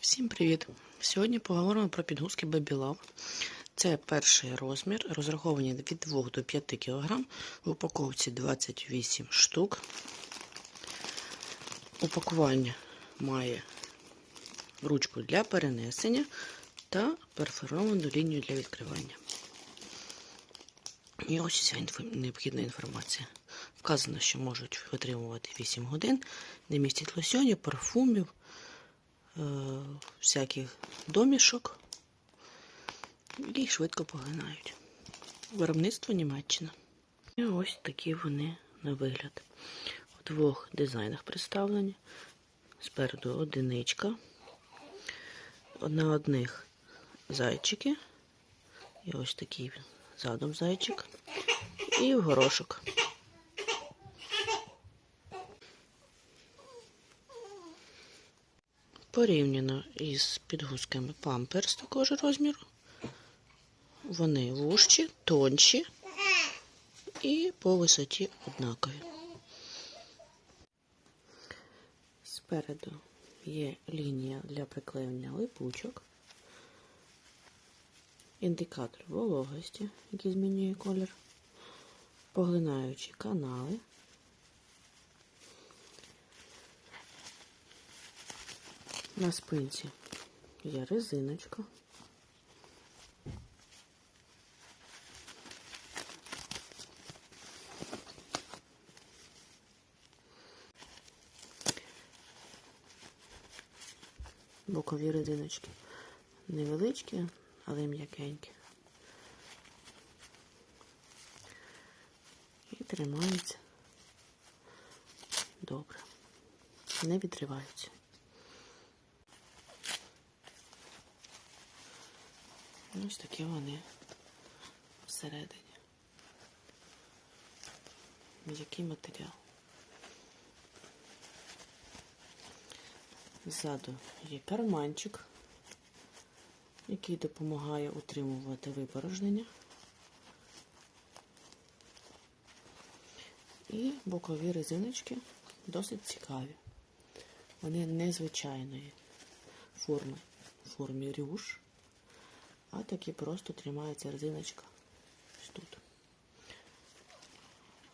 Всім привіт! Сьогодні поговоримо про підгузки Baby Love. Це перший розмір, розрахований від 2 до 5 кг. В упаковці 28 штук. Упакування має ручку для перенесення та перфоровану лінію для відкривання. І ось інфo- необхідна інформація. Вказано, що можуть витримувати 8 годин, не містять лосьонів, парфумів, всяких домішок і швидко поглинають. Виробництво Німеччина. І ось такі вони на вигляд. У двох дизайнах представлені. Спереду одиничка. На одних зайчики. І ось такий задом зайчик. І в горошок. Порівняно із підгузками памперс такого ж розміру. Вони вужчі, тонші і по висоті однакові. Спереду є лінія для приклеювання липучок, індикатор вологості, який змінює колір, поглинаючі канали. На спинці є резиночка. Бокові резиночки невеличкі, але м'якенькі. І тримаються добре. Не відриваються. Ось такі вони всередині. М'який матеріал. Ззаду є карманчик, який допомагає утримувати випорожнення. І бокові резиночки досить цікаві. Вони незвичайної форми, в формі рюш, а таки просто тримається резиночка ось тут.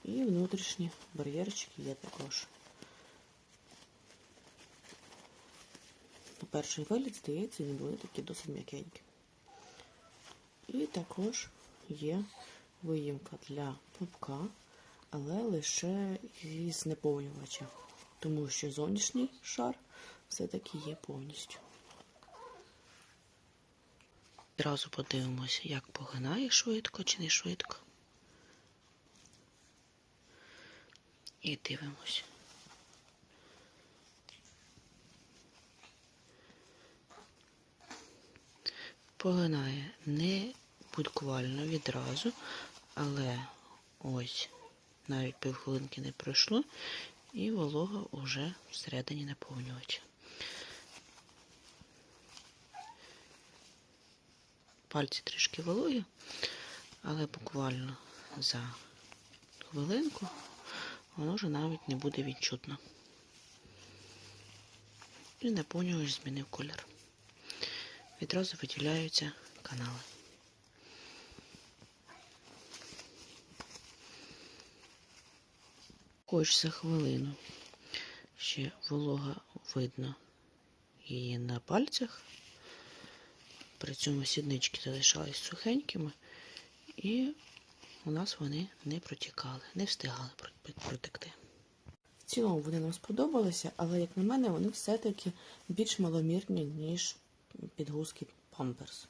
І внутрішні бар'єрчики є також. На перший виліт, здається, вони були такі досить м'якенькі. І також є виїмка для пупка, але лише із наповнювача, тому що зовнішній шар все-таки є повністю. Одразу подивимося, як погинає швидко чи не швидко. І дивимося. Погинає не буквально відразу, але ось навіть півхвилинки не пройшло, і волога вже всередині наповнювача. Пальці трішки вологі, але буквально за хвилинку воно вже навіть не буде відчутно. І наповнювач змінив колір. Відразу виділяються канали. Хоч за хвилину ще волога видно її на пальцях. При цьому сіднички залишались сухенькими, і у нас вони не протікали, не встигали протекти. В цілому вони нам сподобалися, але, як на мене, вони все-таки більш маломірні, ніж підгузки Pampers.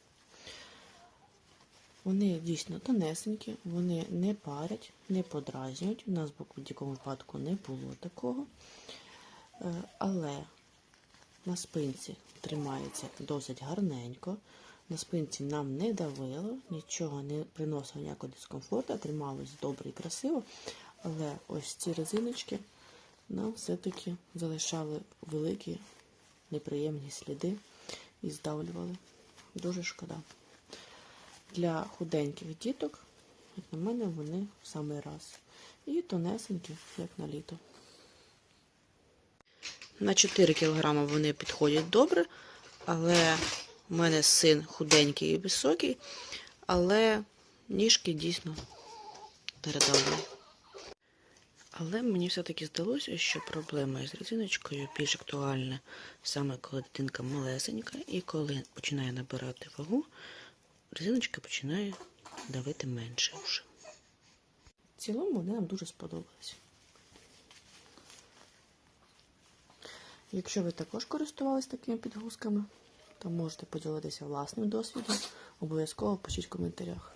Вони дійсно тонесенькі, вони не парять, не подразнюють. У нас в будь-якому випадку не було такого. Е, Але на спинці тримається досить гарненько. На спинці нам не давило, нічого не приносило ніякого дискомфорту, трималось добре і красиво. Але ось ці резиночки нам все-таки залишали великі неприємні сліди і здавлювали. Дуже шкода. Для худеньких діток, як на мене, вони в самий раз. І тонесенькі, як на літо. На 4 кг вони підходять добре, Але в мене син худенький і високий, але ніжки дійсно передали. Але мені все-таки здалося, що проблема із резиночкою більш актуальна саме коли дитинка малесенька і коли починає набирати вагу, резиночка починає давити менше вже. В цілому вони нам дуже сподобалися. Якщо ви також користувалися такими підгузками, то можете поділитися власним досвідом. Обов'язково пишіть в коментарях.